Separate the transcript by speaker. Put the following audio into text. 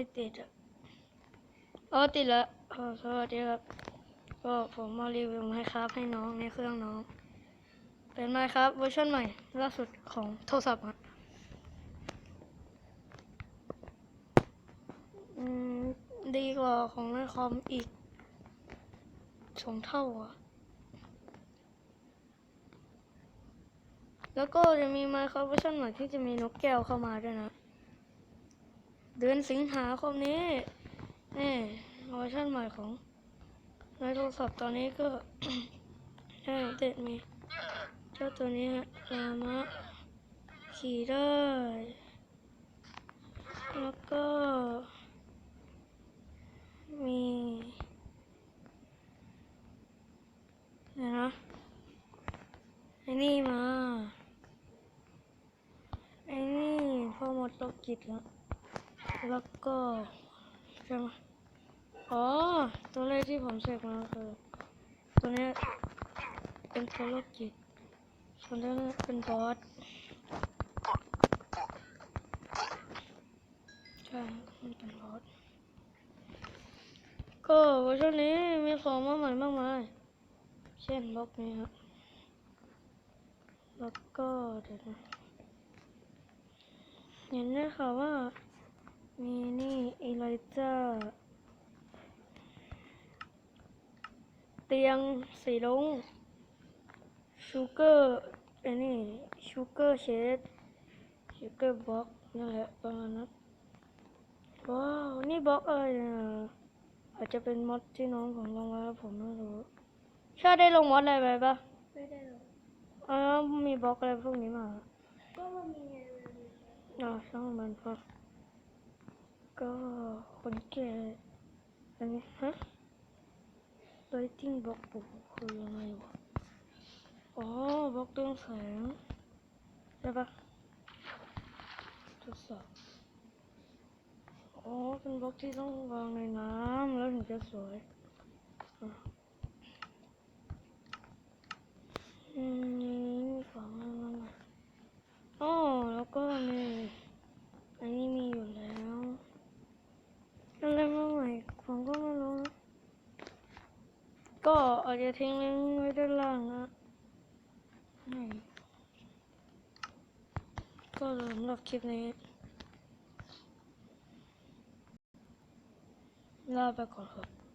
Speaker 1: ไม่ติดอะอ๋อติดแล้วขอสวัสดีครับก็ผมมารีวิวไมครับให้น้องในเครื่องน้อง เป็นไมครับเวอร์ชันใหม่ล่าสุดของโทรศัพท์ครับอืมดีกว่าของในคอมอีกสองเท่าอะ แล้วก็จะมีไมครับเวอร์ชันใหม่ที่จะมีนกแก้วเข้ามาด้วยนะ เดือนสิงหาคมนี้นี่เวอร์ชันใหม่ของในโทรศัพท์ตอนนี้ก็ ได้อัปเดตมีเจ้าตัวนี้ฮะลามะขี่ได้ แล้วก็ มีเดี๋ยวนะไอ้นี่มา ไอ้นี่พ่อมดโลกิจแล้ว แล้วก็ใช่ไหมอ๋อ ตัวแรกที่ผมเสกมาคือตัวเนี้ยเป็นตัวโลกิจส่วนนี้เป็นบอสใช่มันเป็นบอสก็เวอร์ชันนี้มีของมาใหม่มากมายเช่นบล็อกนี้ครับแล้วก็เดี๋ยวนะเห็นได้ค่ะว่า มีนี่เอไลจ้าเตียงสีรุ้งชูเกอร์ไอ้นี่ชูเกอร์เชดชูเกอร์บ็อกนั่นแหละประมาณนั้นว้าว นี่บล็อกอะไรเนี่ยอาจจะเป็นมอดที่น้องผมลงไว้แล้วผมไม่รู้ชาได้ลงมอดอะไรไปปะ
Speaker 2: ไม่ได้หรอก
Speaker 1: อ๋อมีบล็อกอะไรพวกนี้มา
Speaker 2: ก็มันมีไงมันมี
Speaker 1: อ๋อช่างมันครับ ก็คนแก่อันนี้ฮะ lighting box ปุ๊บคือยังไงวะอ๋อบล็อกเรืองแสงใช่ปะทดสอบอ๋อเป็นบล็อกที่ต้องวางในน้ำแล้วถึงจะสวยอืมของอะไรบ้างอะอ๋อแล้วก็นี่อันนี้มีอยู่แล้วอะไรมาใหม่ผมก็ไม่รู้นะ ก็อาจจะทิ้งลิงก์ไว้ด้านล่างนะก็สำหรับคลิปนี้ลาไปก่อนครับ